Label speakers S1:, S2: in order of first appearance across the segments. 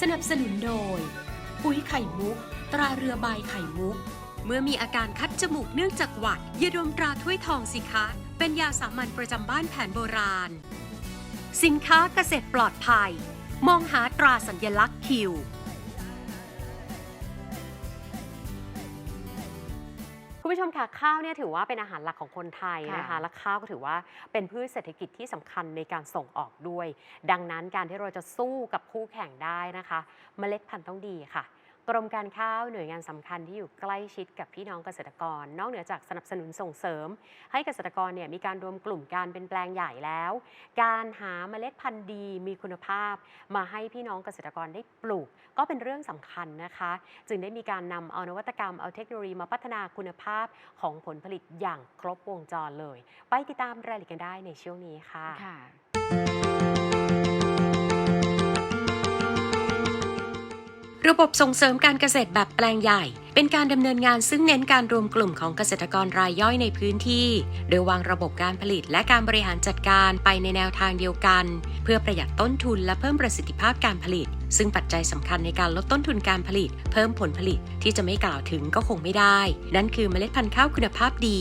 S1: สนับสนุนโดย ปุ๋ยไข่มุก ตราเรือใบไข่มุก เมื่อมีอาการคัดจมูกเนื่องจากหวัดอย่าดมตราถ้วยทองสิคะ เป็นยาสามัญประจำบ้านแผนโบราณ สินค้าเกษตรปลอดภัย มองหาตราสัญลักษณ์คิว
S2: คุณผู้ชมค่ะข้าวเนี่ยถือว่าเป็นอาหารหลักของคนไทยนะคะ
S3: ค่ะ
S2: และข้าวก็ถือว่าเป็นพืชเศรษฐกิจที่สำคัญในการส่งออกด้วย ดังนั้นการที่เราจะสู้กับคู่แข่งได้นะคะ เมล็ดพันธุ์ต้องดีค่ะ กรมการข้าวหน่วยงานสำคัญที่อยู่ใกล้ชิดกับพี่น้องเกษตรกร นอกเหนือจากสนับสนุนส่งเสริม ให้เกษตรกรเนี่ยมีการรวมกลุ่มการเป็นแปลงใหญ่แล้ว การหาเมล็ดพันธุ์ดีมีคุณภาพ มาให้พี่น้องเกษตรกรได้ปลูก ก็เป็นเรื่องสำคัญนะคะ จึงได้มีการนำเอานวัตกรรมเอาเทคโนโลยีมาพัฒนาคุณภาพของผลผลิตอย่างครบวงจรเลย ไปติดตามรายละเอียดกันได้ในช่วงนี้ค่ะ
S3: ค่ะ
S1: ระบบส่งเสริมการเกษตรแบบแปลงใหญ่ เป็นการดำเนินงานซึ่งเน้นการรวมกลุ่มของเกษตรกรรายย่อยในพื้นที่ โดยวางระบบการผลิตและการบริหารจัดการไปในแนวทางเดียวกัน เพื่อประหยัดต้นทุนและเพิ่มประสิทธิภาพการผลิต ซึ่งปัจจัยสำคัญในการลดต้นทุนการผลิต เพิ่มผลผลิตที่จะไม่กล่าวถึงก็คงไม่ได้ นั่นคือเมล็ดพันธุ์ข้าวคุณภาพดี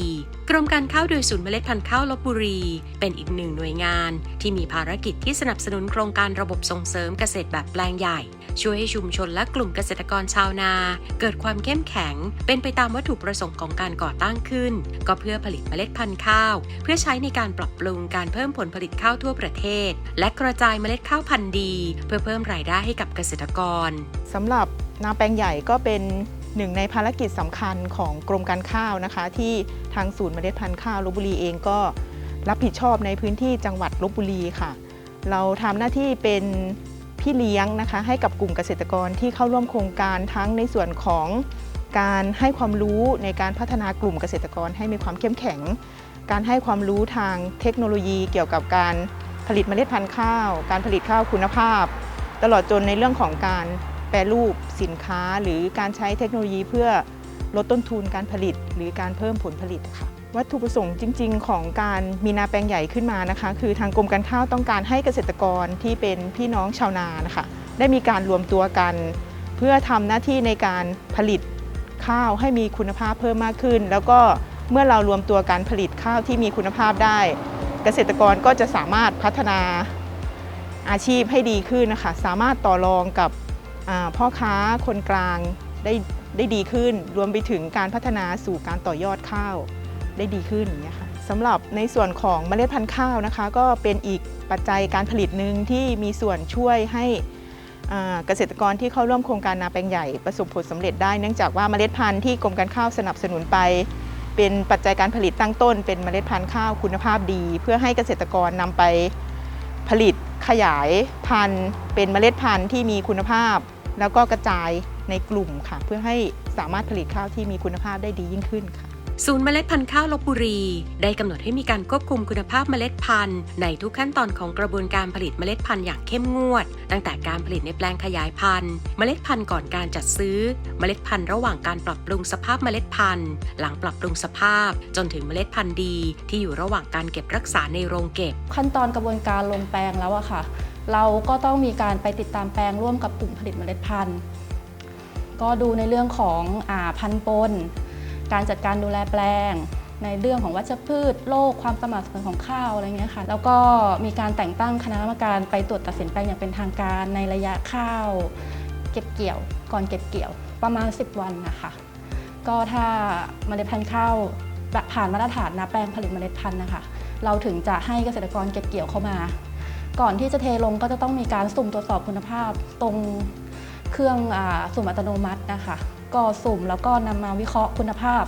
S1: กรมการข้าวโดยศูนย์เมล็ดพันธุ์ข้าวลบบุรี เป็นอีกหนึ่งหน่วยงาน ที่มีภารกิจที่สนับสนุนโครงการระบบส่งเสริมเกษตรแบบแปลงใหญ่ ช่วยให้ชุมชนและกลุ่มเกษตรกรชาวนา เกิดความเข้มแข็ง เป็นไปตามวัตถุประสงค์ของการก่อตั้งขึ้น ก็เพื่อผลิตเมล็ดพันธุ์ข้าว เพื่อใช้ในการปรับปรุงการเพิ่มผลผลิตข้าวทั่วประเทศ และกระจายเมล็ดข้าวพันธุ์ดี เพื่อเพิ่มรายได้ให้กับเกษตรกร
S4: สำหรับนาแปลงใหญ่ก็เป็นหนึ่งในภารกิจสำคัญของกรมการข้าวนะคะ ที่ทางศูนย์เมล็ดพันธุ์ข้าวลบบุรีเองก็รับผิดชอบในพื้นที่จังหวัดลบบุรีค่ะ เราทำหน้าที่เป็นพี่เลี้ยงนะคะ ให้กับกลุ่มเกษตรกรที่เข้าร่วมโครงการทั้งในส่วนของการให้ความรู้ในการพัฒนากลุ่มเกษตรกรให้มีความเข้มแข็ง การให้ความรู้ทางเทคโนโลยีเกี่ยวกับการผลิตเมล็ดพันธุ์ข้าว การผลิตข้าวคุณภาพ ตลอดจนในเรื่องของการแปรรูปสินค้า หรือการใช้เทคโนโลยีเพื่อลดต้นทุนการผลิต หรือการเพิ่มผลผลิตค่ะวัตถุประสงค์จริง ๆ ของการมีนาแปลงใหญ่ขึ้นมานะคะ คือทางกรมการข้าวต้องการให้เกษตรกรที่เป็นพี่น้องชาวนานะคะได้มีการรวมตัวกัน เพื่อทำหน้าที่ในการผลิตข้าวให้มีคุณภาพเพิ่มมากขึ้น แล้วก็เมื่อเรารวมตัวการผลิตข้าวที่มีคุณภาพได้ เกษตรกรก็จะสามารถพัฒนา อาชีพให้ดีขึ้นนะคะ สามารถต่อรองกับพ่อค้าคนกลางได้ได้ดีขึ้น รวมไปถึงการพัฒนาสู่การต่อยอดข้าวได้ดีขึ้นเงี้ยค่ะสำหรับในส่วนของเมล็ดพันธุ์ข้าวนะคะ ก็เป็นอีกปัจจัยการผลิตหนึ่งที่มีส่วนช่วยให้เกษตรกรที่เข้าร่วมโครงการนาแปลงใหญ่ประสบผลสำเร็จได้เนื่องจากว่าเมล็ดพันธุ์ที่กรมการข้าวสนับสนุนไป เป็นปัจจัยการผลิตตั้งต้น เป็นเมล็ดพันธุ์ข้าวคุณภาพดี เพื่อให้เกษตรกรนำไปผลิต ขยายพันธุ์เป็นเมล็ดพันธุ์ที่มีคุณภาพ แล้วก็กระจายในกลุ่มค่ะ เพื่อให้สามารถผลิตข้าวที่มีคุณภาพได้ดียิ่งขึ้นค่ะ
S1: ศูนย์เมล็ดพันธุ์ข้าวลบบุรี ได้กำหนดให้มีการควบคุมคุณภาพเมล็ดพันธุ์ ในทุกขั้นตอนของกระบวนการผลิตเมล็ดพันธุ์อย่างเข้มงวด ตั้งแต่การผลิตในแปลงขยายพันธุ์ เมล็ดพันธุ์ก่อนการจัดซื้อ เมล็ดพันธุ์ระหว่างการปรับปรุงสภาพเมล็ดพันธุ์ หลังปรับปรุงสภาพ จนถึงเมล็ดพันธุ์ดี ที่อยู่ระหว่างการเก็บรักษาในโรงเก็บ
S5: ขั้นตอนกระบวนการลงแปลงแล้วอะค่ะ เราก็ต้องมีการไปติดตามแปลงร่วมกับกลุ่มผลิตเมล็ดพันธุ์ ก็ดูในเรื่องของอพันธุ์ปน การจัดการดูแลแปลง ในเรื่องของวัชพืชโรคความสม่ำเสมอของข้าวอะไรเงี้ยค่ะแล้วก็มีการแต่งตั้งคณะกรรมการไปตรวจตัดสินแปลงอย่างเป็นทางการในระยะข้าว เก็บเกี่ยว ก่อนเก็บเกี่ยวประมาณ 10 วันนะคะก็ถ้าเมล็ดพันธุ์ข้าวผ่านมาตรฐานนะแปลงผลิตเมล็ดพันธุ์นะคะเราถึงจะให้เกษตรกรเก็บเกี่ยวเข้ามา ก่อนที่จะเทลงก็จะต้องมีการสุ่มตรวจสอบคุณภาพตรงเครื่องอสุ่มอัตโนมัตินะคะ ก็สุ่ม แล้วก็นำมาวิเคราะห์คุณภาพ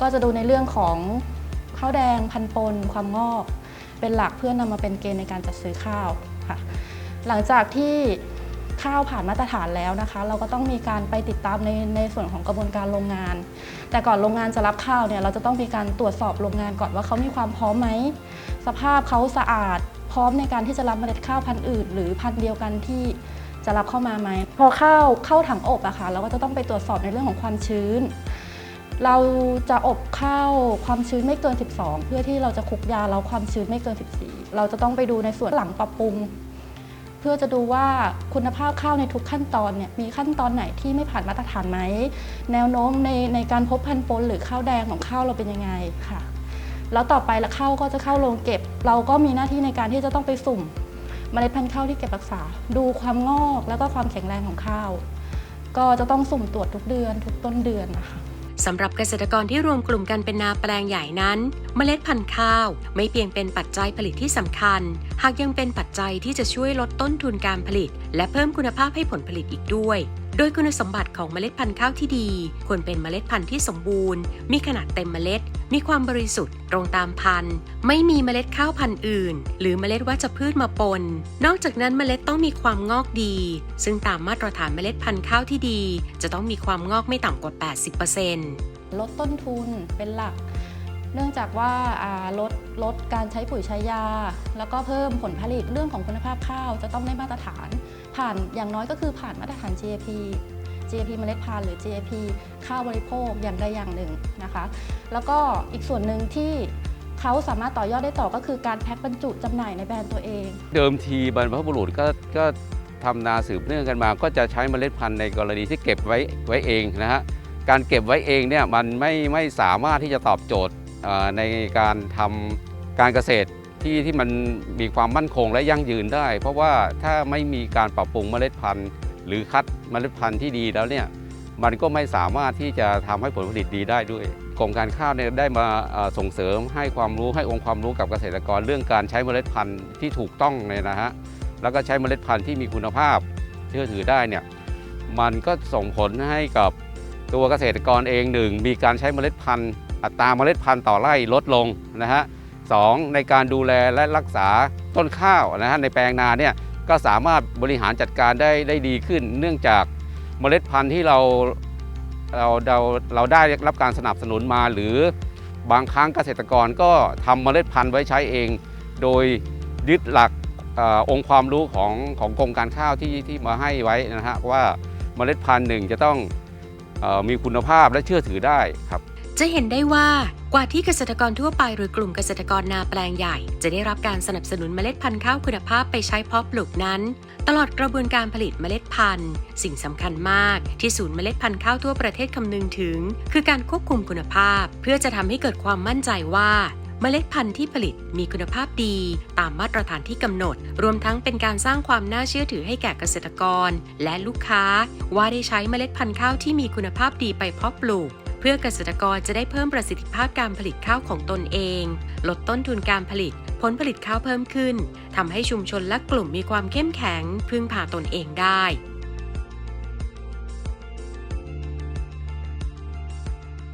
S5: ก็จะดูในเรื่องของข้าวแดงพันปนความงอก เป็นหลักเพื่อนำมาเป็นเกณฑ์ในการจัดซื้อข้าวค่ะหลังจากที่ข้าวผ่านมาตรฐานแล้วนะคะ เราก็ต้องมีการไปติดตามในในส่วนของกระบวนการโรงงาน แต่ก่อนโรงงานจะรับข้าวเนี่ยเราจะต้องมีการตรวจสอบโรงงานก่อนว่าเขามีความพร้อมไหมสภาพเขาสะอาดพร้อมในการที่จะรับเมล็ดข้าวพันธุ์อื่น หรือพันธุ์เดียวกันที่ จะรับเข้ามาไหมพอข้าวเข้าถังอบอะค่ะเราก็จะต้องไปตรวจสอบในเรื่องของความชื้น เราจะอบข้าวความชื้นไม่เกิน 12 เพื่อที่เราจะคุกยาแล้วความชื้นไม่เกิน 14 เราจะต้องไปดูในส่วนหลังปรับปรุง เพื่อจะดูว่าคุณภาพข้าวในทุกขั้นตอนเนี่ยมีขั้นตอนไหนที่ไม่ผ่านมาตรฐานไหมแนวโน้มในในการพบพันธุ์ปนหรือข้าวแดงของข้าวเราเป็นยังไงค่ะแล้วต่อไปละข้าวก็จะเข้าโรงเก็บ เราก็มีหน้าที่ในการที่จะต้องไปสุ่ม เมล็ดพันธุ์ข้าวที่เก็บรักษา ดูความงอกแล้วก็ความแข็งแรงของข้าว ก็จะต้องสุ่มตรวจทุกเดือนทุกต้นเดือนนะคะ
S1: สำหรับเกษตรกรที่รวมกลุ่มกันเป็นนาแปลงใหญ่นั้น เมล็ดพันธุ์ข้าว ไม่เพียงเป็นปัจจัยผลิตที่สำคัญ หากยังเป็นปัจจัยที่จะช่วยลดต้นทุนการผลิต และเพิ่มคุณภาพให้ผลผลิตอีกด้วย โดยคุณสมบัติของเมล็ดพันธุ์ข้าวที่ดี ควรเป็นเมล็ดพันธุ์ที่สมบูรณ์ มีขนาดเต็มเมล็ด มีความบริสุทธิ์ตรงตามพันธุ์ ไม่มีเมล็ดข้าวพันธุ์อื่น หรือเมล็ดวัชพืชมาปน นอกจากนั้นเมล็ดต้องมีความงอกดี ซึ่งตามมาตรฐานเมล็ดพันธุ์ข้าวที่ดี จะต้องมีความงอกไม่ต่ำกว่า 80%
S5: ลดต้นทุนเป็นหลัก เนื่องจากว่าาลดลดการใช้ปุ๋ยใช้ยา แล้วก็เพิ่มผลผลิตเรื่องของคุณภาพข้าวจะต้องได้มาตรฐาน ผ่านอย่างน้อยก็คือผ่านมาตรฐาน GAP GAP เมล็ดพันธุ์หรือ GAP ข้าวบริโภคอย่างใดอย่างหนึ่งนะคะ แล้วก็อีกส่วนหนึ่งที่เขาสามารถต่อยอดได้ต่อก็คือการแพ็คบรรจุจำหน่ายในแบรนด์ตัวเอง
S3: เดิมทีบรรพบุรุษก็ก็ทำนาสืบเนื่องกันมา ก็จะใช้เมล็ดพันธุ์ในกรณีที่เก็บไว้ไว้เองนะฮะการเก็บไว้เองเนี่ยมันไม่ไม่สามารถที่จะตอบโจทย์ ในการทำการเกษตรที่ที่มันมีความมั่นคงและยั่งยืนได้ เพราะว่าถ้าไม่มีการปรับปรุงเมล็ดพันธุ์ หรือคัดเมล็ดพันธุ์ที่ดีแล้วเนี่ยมันก็ไม่สามารถที่จะทำให้ผลผลิตดีได้ด้วยกรมการข้าวเนี่ยได้มาส่งเสริมให้ความรู้ให้องค์ความรู้กับเกษตรกรเรื่องการใช้เมล็ดพันธุ์ที่ถูกต้องเนี่ยนะฮะแล้วก็ใช้เมล็ดพันธุ์ที่มีคุณภาพเชื่อถือได้เนี่ยมันก็ส่งผลให้กับตัวเกษตรกรเองหนึ่งมีการใช้เมล็ดพันธุ์ อัตราเมล็ดพันธุ์ต่อไร่ลดลงนะฮะสองในการดูแลและรักษาต้นข้าวนะฮะในแปลงนาเนี่ยก็สามารถบริหารจัดการได้ได้ดีขึ้น เนื่องจากเมล็ดพันธุ์ที่เราเราเราเราได้รับการสนับสนุนมาหรือบางครั้งเกษตรกรก็ทำเมล็ดพันธุ์ไว้ใช้เอง โดยยึดหลักอองค์ความรู้ของของกรมการข้าวที่ที่มาให้ไว้นะฮะว่าเมล็ดพันธุ์หนึ่งจะต้องอมีคุณภาพและเชื่อถือได้ครับ
S1: จะเห็นได้ว่ากว่าที่เกษตรกรทั่วไปหรือกลุ่มเกษตรกรนาแปลงใหญ่ จะได้รับการสนับสนุนเมล็ดพันธุ์ข้าวคุณภาพไปใช้เพาะปลูกนั้น ตลอดกระบวนการผลิตเมล็ดพันธุ์ สิ่งสำคัญมากที่ศูนย์เมล็ดพันธุ์ข้าวทั่วประเทศคำนึงถึง คือการควบคุมคุณภาพ เพื่อจะทำให้เกิดความมั่นใจว่าเมล็ดพันธุ์ที่ผลิตมีคุณภาพดี ตามมาตรฐานที่กำหนด รวมทั้งเป็นการสร้างความน่าเชื่อถือให้แก่เกษตรกร และลูกค้า ว่าได้ใช้เมล็ดพันธุ์ข้าวที่มีคุณภาพดีไปเพาะปลูก เพื่อเกษตรกรจะได้เพิ่มประสิทธิภาพการผลิตข้าวของตนเอง ลดต้นทุนการผลิต ผลผลิตข้าวเพิ่มขึ้นทำให้ชุมชนและกลุ่มมีความเข้มแข็ง พึ่งพาตนเองได้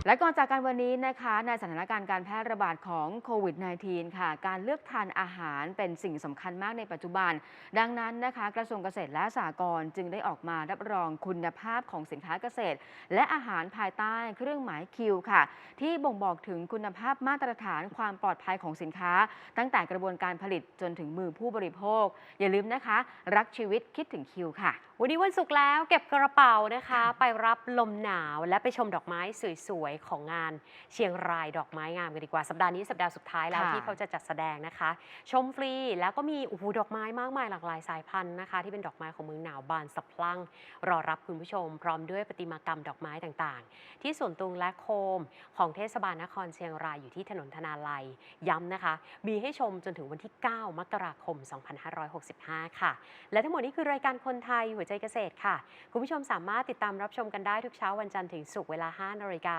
S6: และก่อนจากกันวันนี้นะคะในสถานการณ์การแพร่ระบาดของโควิด -19 ค่ะ การเลือกทานอาหารเป็นสิ่งสำคัญมากในปัจจุบัน ดังนั้นนะคะกระทรวงเกษตรและสหกรณ์จึงได้ออกมารับรองคุณภาพของสินค้าเกษตร และอาหารภายใต้เครื่องหมายคิวค่ะ ที่บ่งบอกถึงคุณภาพมาตรฐานความปลอดภัยของสินค้า ตั้งแต่กระบวนการผลิตจนถึงมือผู้บริโภค อย่าลืมนะคะ รักชีวิตคิดถึงคิวค่ะ
S2: วันนี้วันศุกร์แล้วเก็บกระเป๋านะคะ ไปรับลมหนาวและไปชมดอกไม้สวยของงานเชียงรายดอกไม้งามกันดีกว่า สัปดาห์นี้สัปดาห์สุดท้ายแล้ว
S6: ค่ะ
S2: ที่เขาจะจัดแสดงนะคะ ชมฟรีแล้วก็มีโอ้โหดอกไม้มากมายหลากหลายสายพันธุ์นะคะ ที่เป็นดอกไม้ของเมืองหนาวบานสะพรั่งรอรับคุณผู้ชม พร้อมด้วยประติมากรรมดอกไม้ต่างๆ ที่สวนตุงและโคมของเทศบาลนครเชียงรายอยู่ที่ถนนธนาลัย ย้ำนะคะ มีให้ชมจนถึงวันที่ 9 มกราคม 2565 ค่ะ และทั้งหมดนี้คือรายการคนไทยหัวใจเกษตรค่ะ คุณผู้ชมสามารถติดตามรับชมกันได้ทุกเช้าวันจันทร์ถึงศุกร์เวลา 5นาฬิกา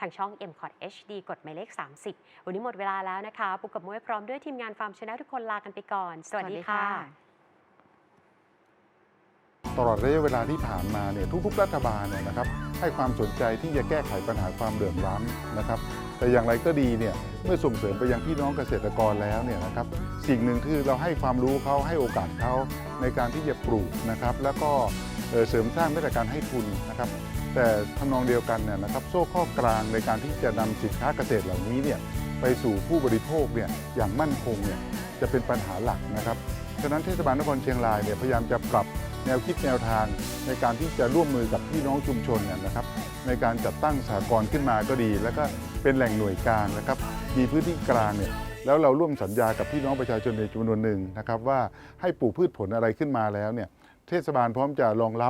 S2: ทางช่อง m c o t HD กดหมายเลข 30 วันนี้หมดเวลาแล้วนะคะ ปุกกับมุ้ยพร้อมด้วยทีมงานฟาร์มชนะทุกคนลากันไปก่อน สวัสดีค่ะ
S7: ตลอดระยะเวลาที่ผ่านมาเนี่ยทุกๆ รัฐบาลเนี่ยนะครับให้ความสนใจที่จะแก้ไขปัญหาความเหลื่อมล้ำนะครับ แต่อย่างไรก็ดีเนี่ยเมื่อส่งเสริมไปยังพี่น้องเกษตรกรแล้วเนี่ยนะครับ สิ่งหนึ่งคือเราให้ความรู้เขาให้โอกาสเขาในการที่จะปลูกนะครับ แล้วก็เเสริมสร้างมาตรการให้ทุนนะครับ แต่ทำนองเดียวกันเนี่ยนะครับโซ่ข้อกลางในการที่จะนำสินค้าเกษตรเหล่านี้เนี่ยไปสู่ผู้บริโภคเนี่ยอย่างมั่นคงเนี่ยจะเป็นปัญหาหลักนะครับฉะนั้นเทศบาลนครเชียงรายเนี่ยพยายามจะปรับแนวคิดแนวทางในการที่จะร่วมมือกับพี่น้องชุมชนเนี่ยนะครับ ในการจัดตั้งสหกรณ์ขึ้นมาก็ดี แล้วก็เป็นแหล่งหน่วยกลางนะครับ มีพื้นที่กลางเนี่ยแล้วเราร่วมสัญญากับพี่น้องประชาชนในจำนวนหนึ่งนะครับว่าให้ปลูกพืชผลอะไรขึ้นมาแล้วเนี่ยเทศบาลพร้อมจะรองรับ